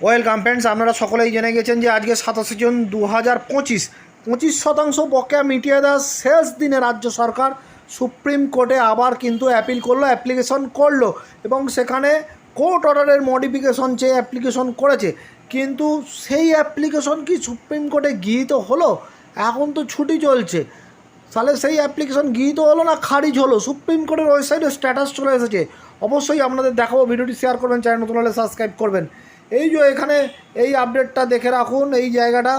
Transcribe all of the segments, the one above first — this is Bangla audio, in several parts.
ওয়েলকাম ফ্রেন্ডস, আপনারা সকলেই জেনে গেছেন যে আজকে সাতাশে জুন দু হাজার পঁচিশ পঁচিশ শতাংশ বকেয়া মিটিয়ে দেওয়ার শেষ দিনে রাজ্য সরকার সুপ্রিম কোর্টে আবার কিন্তু অ্যাপিল করল অ্যাপ্লিকেশন করল এবং সেখানে কোর্ট অর্ডারের মডিফিকেশন চেয়ে অ্যাপ্লিকেশন করেছে। কিন্তু সেই অ্যাপ্লিকেশন কি সুপ্রিম কোর্টে গৃহীত হলো? এখন তো ছুটি চলছে। তাহলে সেই অ্যাপ্লিকেশন গৃহীত হলো না, খারিজ হলো? সুপ্রিম কোর্টের ওয়েবসাইটে স্ট্যাটাস চলে এসেছে। অবশ্যই আপনাদের দেখাবো, ভিডিওটি শেয়ার করবেন চ্যানেল নতুন হলে সাবস্ক্রাইব করবেন। এই যে এখানে এই আপডেটটা দেখে রাখুন, এই জায়গাটা।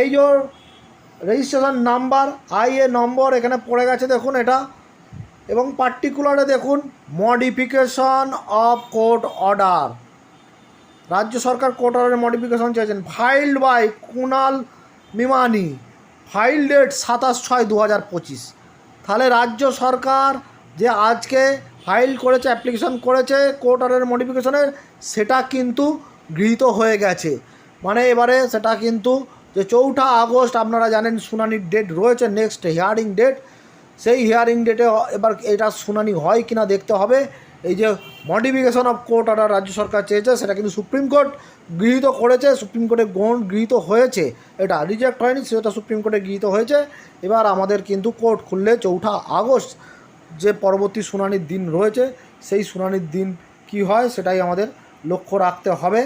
এই যে রেজিস্ট্রেশন নাম্বার আই এ নম্বর এখানে পড়ে গেছে, দেখুন এটা। এবং পার্টিকুলারে দেখুন মডিফিকেশন অফ কোর্ট অর্ডার রাজ্য সরকার কোর্ট অর্ডারের মডিফিকেশন চেয়েছেন। Filed by Kunal Mimani. File date সাতাশ ছয় দু হাজার পঁচিশ। তাহলে রাজ্য সরকার যে আজকে ফাইল করেছে অ্যাপ্লিকেশন করেছে কোর্ট অর্ডারের মডিফিকেশনের সেটা কিন্তু গৃহীত হয়ে গেছে। মানে এবারে সেটা কিন্তু যে চৌঠা আগস্ট আপনারা জানেন শুনানির ডেট রয়েছে নেক্সট হিয়ারিং ডেট সেই হিয়ারিং ডেটে এবার এটা শুনানি হয় কিনা দেখতে হবে। এই যে মডিফিকেশন অফ কোর্ট অর্ডার রাজ্য সরকার চেয়েছে, সেটা কিন্তু সুপ্রিম কোর্ট গৃহীত করেছে, সুপ্রিম কোর্টে গ্রহণ গৃহীত হয়েছে। এটা রিজেক্ট হয়নি, সেটা সুপ্রিম কোর্টে গৃহীত হয়েছে। এবার আমাদের কিন্তু কোর্ট খুললে চৌঠা আগস্ট যে পরবর্তী শুনানির দিন রয়েছে, সেই শুনানির দিন কি হয় সেটাই আমাদের লক্ষ্য রাখতে হবে।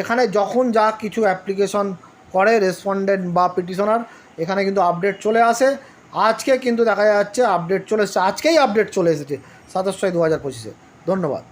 এখানে যখন যা কিছু অ্যাপ্লিকেশন করে রেসপন্ডেন্ট বা পিটিশনার এখানে কিন্তু আপডেট চলে আসে। আজকে কিন্তু দেখা যাচ্ছে আপডেট চলে এসেছে, আজকেই আপডেট চলে এসেছে, সাতাশ ছয় দু হাজার পঁচিশে। ধন্যবাদ।